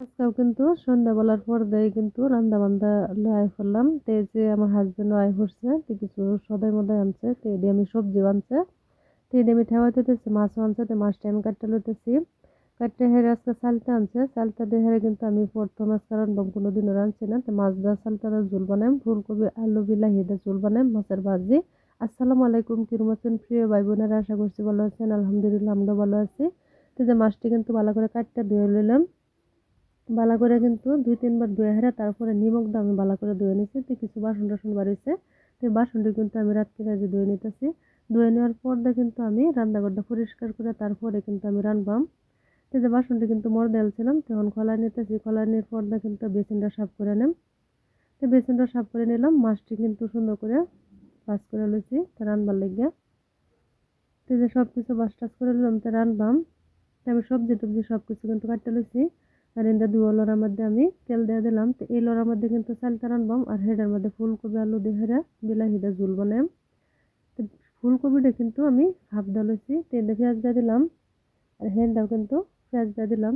আজকেও কিন্তু সন্ধ্যাবেলার পর দিয়ে কিন্তু রান্না বান্ধা লয়ে ফেললাম। তো যে আমার হাজবেন্ড আয় করছে, তো কিছু সদাই মদাই আনছে, তো এটি আমি সবজি আনছে তো এটি আমি ঠেওয়াতে দিতেছি মাছও আনছে তো মাছটা আমি কাটতে লইতেছি। কাটতে হেরে আজকে চালটা আনছে চালটা দিয়ে হেরে কিন্তু আমি প্রথম আজকে রান্ধব কোনো দিনও রাঁধছি না। তো মাছ দেওয়া চালটা ঝোল বানাই ফুলকপি, আলু বিলাহি দিয়ে ঝোল বানাম মাছের ভাজি। আসসালামু আলাইকুম কিরম আছেন প্রিয় ভাই বোনেরা আশা করছি ভালো আছেন, আলহামদুলিল্লাহ আমরা ভালো আছি। তো যে মাছটি কিন্তু ভালো করে কাটতে ধুয়ে নিলাম বালা করে কিন্তু দুই তিনবার ধুয়ে হেরে তারপরে নিমক দিয়ে আমি বালা করে ধুয়ে নিছি। তো কিছু বাসন টাসন বাড়িছে। তো বাসনটি কিন্তু আমি রাত্রি কাজে ধুয়ে নিতেছি। ধুয়ে নেওয়ার পর দিয়ে কিন্তু আমি রান্নাঘরটা পরিষ্কার করে তারপরে কিন্তু আমি রান্নবাম তো যে বাসনটি কিন্তু মর দেলছিলাম তখন খোলা নিতেছি। খোলা নেওয়ার পর দিয়ে কিন্তু বেসিনটা সাফ করে নেম। তো বেসিনটা সাফ করে নিলাম, মাছটি কিন্তু সুন্দর করে বাস করে লইছি, তো রান্নার লেগে। তো যে সব কিছু বাস টাস করে নিলাম, তো রান্নবাম তো আমি সবজি টবজি সব কিছু কিন্তু কাটতে লইছি। আর এনটা দুয়া লড়ার মধ্যে আমি তেল দিয়ে দিলাম। তো এই লড়ার মধ্যে কিন্তু চালটা রানবাম আর হেডার মধ্যে ফুলকপি আলু দিয়ে হেরা বিলাহিটা ঝুল বানাম। তো ফুলকপিটা কিন্তু আমি হাফ ডালেছি তো এতে পেঁয়াজ দিয়ে দিলাম আর হেনটাও কিন্তু পেঁয়াজ দিয়ে দিলাম।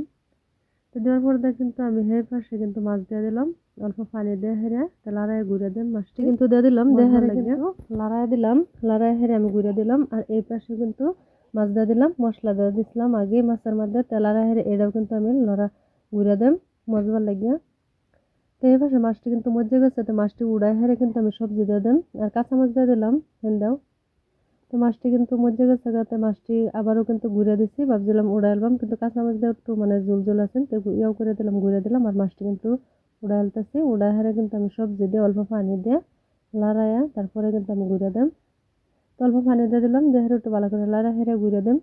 তো দেওয়ার পর কিন্তু আমি হে পাশে কিন্তু মাছ দিয়ে দিলাম অল্প পানি দিয়ে হেরে তো লড়াই ঘুরে দেন মাছটি। কিন্তু দিয়ে দিলাম দিয়ে হেরে কিন্তু লড়াই দিলাম লড়াই হেরে আমি ঘুরে দিলাম আর এই পাশে কিন্তু মাছ দিয়ে দিলাম মশলা দিয়ে দিছিলাম আগে মাছের মধ্যে তেলারা হেরে এটাও কিন্তু আমি লড়া উড়ে দেন মজবার লাগিয়া। তো এই মাছটি কিন্তু মজে গেছে, তো মাছটি উড়াই হেরে কিন্তু আমি সবজি দিয়ে দেন। আর কাঁচা মাছ দিয়ে দিলাম হেন্দাও তো মাছটি কিন্তু মজে গেছে গাতে মাছটি আবারও কিন্তু ঘুরে দিছি। ভাবছিলাম উড়াই আলবাম কিন্তু কাঁচা মাছ দিয়ে একটু মানে জুল জুল আছেন তো ইয়াও করে দিলাম ঘুরে দিলাম, আর মাছটি কিন্তু উড়াই আলতেছি উড়াই হেরে কিন্তু আমি সবজি দিয়ে অল্প পানি দিয়ে লাড়াইয়া, তারপরে কিন্তু আমি ঘুরে দেম তো অল্প পানি দিয়ে দিলাম, দিয়ে হেরে একটু ভালো করে লাড়া হেরে ঘুরে দেম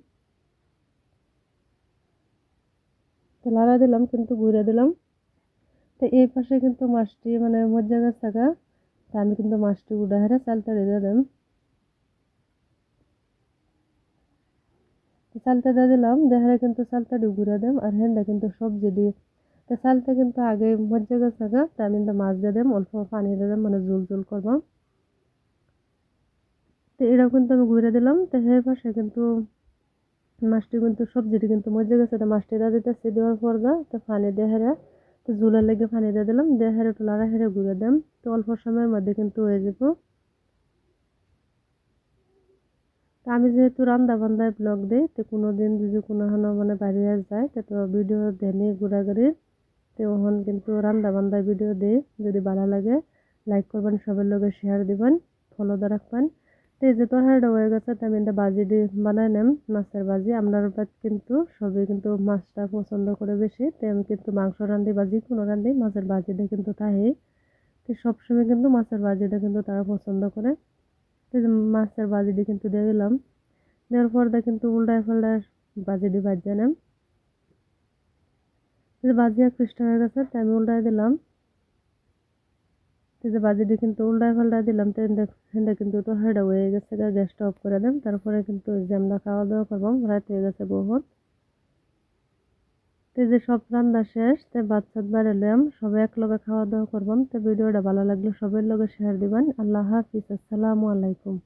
তো লাড়া দিলাম, কিন্তু ঘুরে দিলাম। তো এই পাশে কিন্তু মাছটি মানে মজ্জা গাছ থাকা তা আমি কিন্তু মাছটি উড়া হেরে চালটা দিয়ে দিলাম চালটা দিয়ে দিলাম দেহারে কিন্তু চালটা দিয়ে ঘুরে দিম, আর হেন্দা কিন্তু সবজি দিই তো চালটা কিন্তু আগে মজ্জা গাছ থাকা তা আমি কিন্তু মাছ দিয়ে দিম, অল্প পানি দিয়ে দিম মানে জোল জোল করব। তো এরকম কিন্তু আমি ঘুরে দিলাম, তো হে পাশে কিন্তু মাছটি কিন্তু সবজিটি কিন্তু মজে গেছে। তো মাছটি দিয়ে দিতেছি, দেওয়ার পর গা তো পানি দিয়ে হেরে তো জুলের লেগে পানি দিয়ে দিলাম। দিয়ে হেরে একটু লাড়া হেরে ঘুরে দিলাম তো অল্প সময়ের মধ্যে কিন্তু হয়ে যাব। তো আমি যেহেতু রান্দা বান্ধায় ব্লগ দিই, তো কোনো দিন যদি কোনো হানো মানে বাড়িয়ে যায়, তো ভিডিও দেনি ঘোরাঘুরির তো ওখান কিন্তু রান্দা বান্ধায় ভিডিও দিই। যদি ভালো লাগে লাইক করবেন, সবার লগে শেয়ার দিবেন ফলো দিয়ে রাখবেন। তো এই যে তরকারিটা হয়ে গেছে, তো আমি এটা বাজি দিয়ে বানাই নেম, মাছের বাজি। আপনার কিন্তু সবই কিন্তু মাছটা পছন্দ করে বেশি, তো আমি কিন্তু মাংস রান্ধি বাজি কোনো রান্ধি, মাছের বাজিটা কিন্তু তাই। তো সবসময় কিন্তু মাছের বাজিটা কিন্তু তারা পছন্দ করে। তো মাছের বাজিটি কিন্তু দিয়ে দিলাম। দেওয়ার পর কিন্তু উল্টায় পাল্টায় বাজিটি বাজিয়ে নেম। বাজিয়া খ্রিস্ট হয়ে গেছে, তো আমি উল্টায় দিলাম। যে বাজিটি কিন্তু উল্টায় পাল্টায় দিলাম, তো হেন্দা কিন্তু তো হেডা হয়ে গেছে গ্যাসটা অফ করে দেন, তারপরে কিন্তু যে খাওয়া দাওয়া করবাম রাত হয়ে গেছে বহুত। তো যে সব রান্না শেষ, তো বাচ্চা বাড়ালাম সবাই এক লগে খাওয়া দাওয়া করবাম তো ভিডিওটা ভালো লাগলে সবার লগে শেয়ার দিবেন। আল্লাহ হাফিজ, আসসালামু আলাইকুম।